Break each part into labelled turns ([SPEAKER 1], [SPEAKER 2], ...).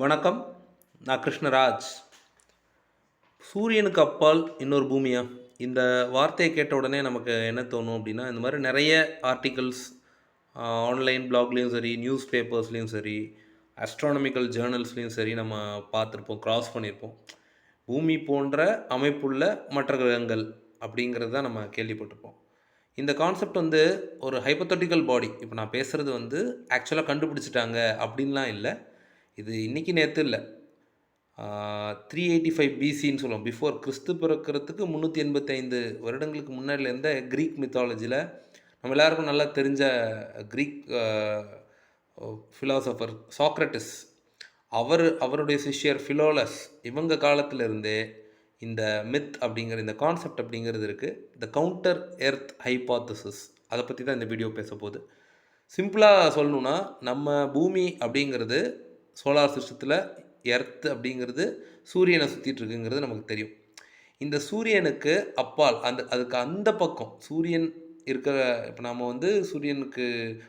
[SPEAKER 1] வணக்கம். நான் கிருஷ்ணராஜ். சூரியனுக்கு அப்பால் இன்னொரு பூமியா? இந்த வார்த்தையை கேட்ட உடனே நமக்கு என்ன தோணும் அப்படின்னா இந்த மாதிரி நிறைய ஆர்டிகல்ஸ் ஆன்லைன் பிளாக்லேயும் சரி நியூஸ் பேப்பர்ஸ்லேயும் சரி அஸ்ட்ரானமிக்கல் ஜேர்னல்ஸ்லேயும் சரி நம்ம பார்த்துருப்போம் கிராஸ் பண்ணியிருப்போம். பூமி போன்ற அமைப்புள்ள மற்ற கிரகங்கள் அப்படிங்கிறது தான் நம்ம கேள்விப்பட்டிருப்போம். இந்த கான்செப்ட் வந்து ஒரு ஹைப்பத்தட்டிக்கல் பாடி இப்போ நான் பேசுகிறது வந்து ஆக்சுவலாக கண்டுபிடிச்சிட்டாங்க அப்படின்லாம் இல்லை. இது இன்றைக்கி நேற்று இல்லை. த்ரீ எயிட்டி ஃபைவ் பிசின்னு சொல்லுவோம். பிஃபோர் கிறிஸ்து பிறக்கிறதுக்கு முந்நூற்றி எண்பத்தைந்து வருடங்களுக்கு முன்னாடிலேருந்த க்ரீக் மித்தாலஜியில் நம்ம எல்லாருக்கும் நல்லா தெரிஞ்ச க்ரீக் ஃபிலாசபர் சாக்ரட்டிஸ் அவர் அவருடைய சிஷ்யர் ஃபிலோலஸ் இவங்க காலத்திலிருந்தே இந்த மித் அப்படிங்கிற இந்த கான்செப்ட் அப்படிங்கிறது இருக்குது இந்த கவுண்டர் எர்த் ஹைபாத்தசிஸ் அதை பற்றி தான் இந்த வீடியோ பேச போகுது சிம்பிளாக சொல்லணுன்னா நம்ம பூமி அப்படிங்கிறது சோலார் சிஸ்டத்தில் எர்த் அப்படிங்கிறது சூரியனை சுற்றிட்டு இருக்குங்கிறது நமக்கு தெரியும். இந்த சூரியனுக்கு அப்பால் அந்த அதுக்கு அந்த பக்கம் சூரியன் இருக்கிற இப்போ நம்ம வந்து சூரியனுக்கு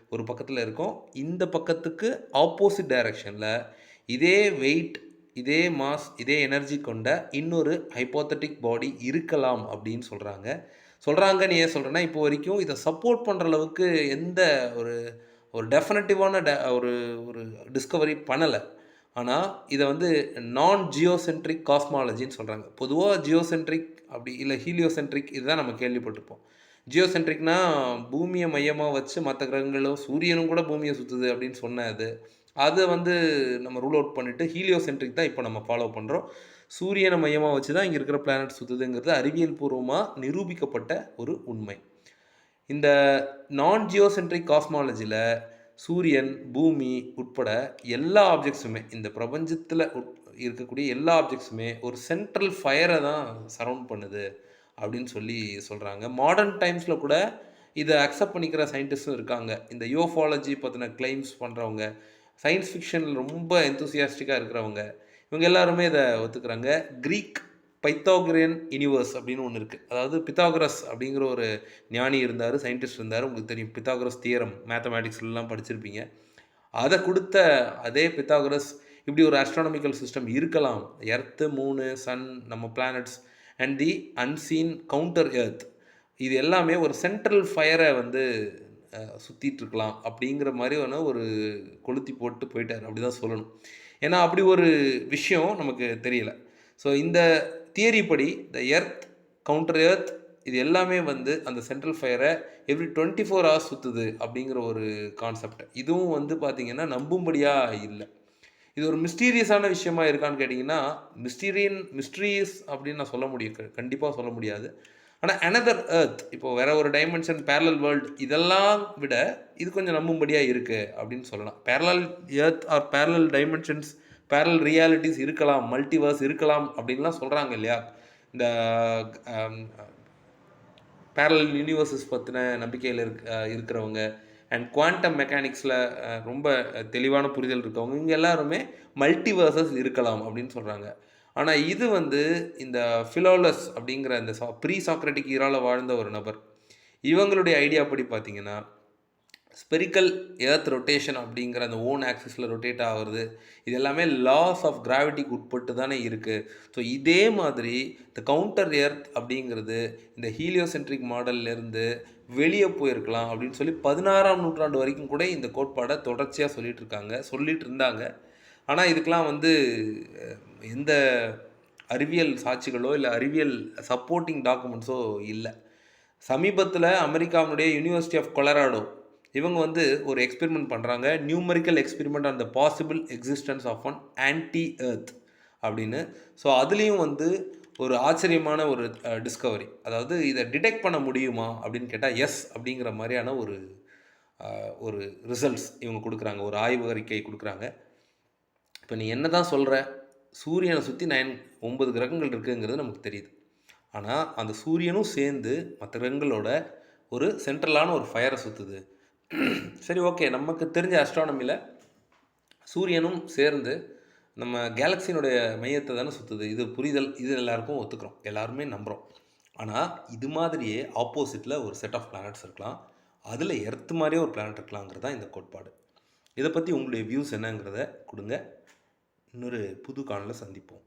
[SPEAKER 1] ஒரு பக்கத்தில் இருக்கோம். இந்த பக்கத்துக்கு ஆப்போசிட் டைரக்ஷனில் இதே வெயிட் இதே மாஸ் இதே எனர்ஜி கொண்ட இன்னொரு ஹைப்போத்தட்டிக் பாடி இருக்கலாம் அப்படின்னு சொல்கிறாங்க சொல்கிறாங்கன்னு ஏன் சொல்கிறேன்னா இப்போ வரைக்கும் இதை சப்போர்ட் பண்ணுற அளவுக்கு எந்த ஒரு ஒரு டெஃபினட்டிவான ட ஒரு ஒரு டிஸ்கவரி பண்ணலை. ஆனால் இதை வந்து நான் ஜியோசென்ட்ரிக் காஸ்மாலஜின்னு சொல்கிறாங்க பொதுவாக ஜியோசென்ட்ரிக் அப்படி இல்லை ஹீலியோசென்ட்ரிக் இதுதான் நம்ம கேள்விப்பட்டிருப்போம். ஜியோசென்ட்ரிக்னா பூமியை மையமாக வச்சு மற்ற கிரகங்களும் சூரியனும் கூட பூமியை சுற்றுது அப்படின்னு சொன்னது அதை. வந்து நம்ம ரூல் அவுட் பண்ணிவிட்டு ஹீலியோசென்ட்ரிக் தான் இப்போ நம்ம ஃபாலோ பண்ணுறோம் சூரியனை மையமாக வச்சு தான் இங்கே இருக்கிற பிளானட் சுற்றுதுங்கிறது அறிவியல் பூர்வமாக நிரூபிக்கப்பட்ட ஒரு உண்மை. இந்த நான் ஜியோசென்ட்ரிக் காஸ்மாலஜியில் சூரியன் பூமி உட்பட எல்லா ஆப்ஜெக்ட்ஸுமே இந்த பிரபஞ்சத்தில் இருக்கக்கூடிய எல்லா ஆப்ஜெக்ட்ஸுமே ஒரு சென்ட்ரல் ஃபயரை தான் சரவுண்ட் பண்ணுது அப்படின்னு சொல்லி சொல்கிறாங்க மாடர்ன் டைம்ஸில் கூட இதை அக்செப்ட் பண்ணிக்கிற சயின்டிஸ்டும் இருக்காங்க. இந்த யோஃபாலஜி பற்றின கிளைம்ஸ் பண்ணுறவங்க சயின்ஸ் ஃபிக்ஷனில் ரொம்ப எந்தூசியாஸ்டிக்காக இருக்கிறவங்க இவங்க எல்லாருமே இதை ஒத்துக்கிறாங்க. க்ரீக் பைத்தாகிரியன் யூனிவர்ஸ் அப்படின்னு ஒன்று இருக்குது அதாவது பித்தாகரஸ் அப்படிங்கிற ஒரு ஞானி இருந்தார் சயின்டிஸ்ட் இருந்தார். உங்களுக்கு தெரியும் பித்தாகரஸ் தியரம் மேத்தமேட்டிக்ஸ்லாம் படிச்சிருப்பீங்க. அதை கொடுத்த அதே பித்தாகரஸ் இப்படி ஒரு அஸ்ட்ரானமிக்கல் சிஸ்டம் இருக்கலாம். எர்த்து மூணு சன் நம்ம planets and the unseen counter earth இது எல்லாமே ஒரு சென்ட்ரல் ஃபயரை வந்து சுற்றிட்டு இருக்கலாம் அப்படிங்கிற மாதிரி ஒன்று ஒரு கொளுத்தி போட்டு போயிட்டார். அப்படி தான் சொல்லணும். ஏன்னா அப்படி ஒரு விஷயம் நமக்கு தெரியல. ஸோ இந்த தியரி படி த எர்த் கவுண்டர் எர்த் இது எல்லாமே வந்து அந்த சென்ட்ரல் ஃபயரை எவ்ரி டுவெண்ட்டி ஃபோர் ஹவர்ஸ் சுற்றுது அப்படிங்கிற ஒரு கான்செப்ட் இதுவும் வந்து பார்த்திங்கன்னா நம்பும்படியாக இல்லை. இது ஒரு மிஸ்டீரியஸான விஷயமா இருக்கான்னு கேட்டிங்கன்னா மிஸ்டீரியன் மிஸ்ட்ரீஸ் அப்படின்னு நான் சொல்ல முடியும். கண்டிப்பாக சொல்ல முடியாது. ஆனால் அனதர் ஏர்த் இப்போ வேற ஒரு டைமென்ஷன் பேரலல் வேர்ல்டு இதெல்லாம் விட இது கொஞ்சம் நம்பும்படியாக இருக்குது அப்படின்னு சொல்லலாம். Parallel earth or parallel dimensions parallel realities இருக்கலாம் மல்டிவர்ஸ் இருக்கலாம் அப்படின்லாம் சொல்கிறாங்க இல்லையா? இந்த பேரல் யூனிவர்சஸ் பற்றின நம்பிக்கையில் இருக்க இருக்கிறவங்க அண்ட் குவாண்டம் மெக்கானிக்ஸில் ரொம்ப தெளிவான புரிதல் இருக்கவங்க இவங்க எல்லாருமே மல்டிவர்சஸ் இருக்கலாம் அப்படின்னு சொல்கிறாங்க ஆனால் இது வந்து இந்த ஃபிலோலஸ் அப்படிங்கிற இந்த சா ப்ரீ சாக்ரட்டிக் ஈரால வாழ்ந்த ஒரு நபர். இவங்களுடைய ஐடியா படி பார்த்தீங்கன்னா ஸ்பெரிக்கல் எர்த் ரொட்டேஷன் அப்படிங்கிற அந்த ஓன் ஆக்சிஸில் ரொட்டேட் ஆகிறது இது எல்லாமே லாஸ் ஆஃப் கிராவிட்டிக்கு உட்பட்டு தானே இருக்குது ஸோ இதே மாதிரி இந்த கவுண்டர் எர்த் அப்படிங்கிறது இந்த ஹீலியோசென்ட்ரிக் மாடல்லேருந்து வெளியே போயிருக்கலாம் அப்படின்னு சொல்லி பதினாறாம் நூற்றாண்டு வரைக்கும் கூட இந்த கோட்பாடை தொடர்ச்சியாக சொல்லிகிட்டு இருக்காங்க சொல்லிட்டு இருந்தாங்க. ஆனால் இதுக்கெலாம் வந்து எந்த அறிவியல் சாட்சிகளோ இல்லை அறிவியல் சப்போர்ட்டிங் டாக்குமெண்ட்ஸோ இல்லை. சமீபத்தில் அமெரிக்காவினுடைய யூனிவர்சிட்டி ஆஃப் கொலராடோ இவங்க வந்து ஒரு எக்ஸ்பெரிமெண்ட் பண்ணுறாங்க numerical experiment on the possible existence of one anti earth அப்படின்னு. ஸோ அதுலேயும் வந்து ஒரு ஆச்சரியமான ஒரு டிஸ்கவரி அதாவது இதை டிடெக்ட் பண்ண முடியுமா அப்படின்னு கேட்டால் எஸ் அப்படிங்கிற மாதிரியான ஒரு ஒரு ரிசல்ட்ஸ் இவங்க கொடுக்குறாங்க. ஒரு ஆய்வு அறிக்கை கொடுக்குறாங்க. இப்போ நீ என்ன தான் சொல்கிற சூரியனை சுற்றி நயன் ஒன்பது கிரகங்கள் இருக்குங்கிறது நமக்கு தெரியுது. ஆனால் அந்த சூரியனும் சேர்ந்து மற்ற கிரகங்களோட ஒரு சென்ட்ரலான ஒரு ஃபயரை சுற்றுது சரி ஓகே நமக்கு தெரிஞ்ச அஸ்ட்ரானமியில் சூரியனும் சேர்ந்து நம்ம கேலக்சியினுடைய மையத்தை தானே சுற்றுது இது புரிதல். இது எல்லாருக்கும் ஒத்துக்கிறோம். எல்லாருமே நம்புகிறோம் ஆனால் இது மாதிரியே ஆப்போசிட்டில் ஒரு செட் ஆஃப் பிளானட்ஸ் இருக்கலாம். அதில் எர்த்து மாதிரியே ஒரு பிளானட் இருக்கலாங்கிறது தான் இந்த கோட்பாடு. இதை பற்றி உங்களுடைய வியூஸ் என்னங்கிறத கொடுங்க. இன்னொரு புது காணலை சந்திப்போம்.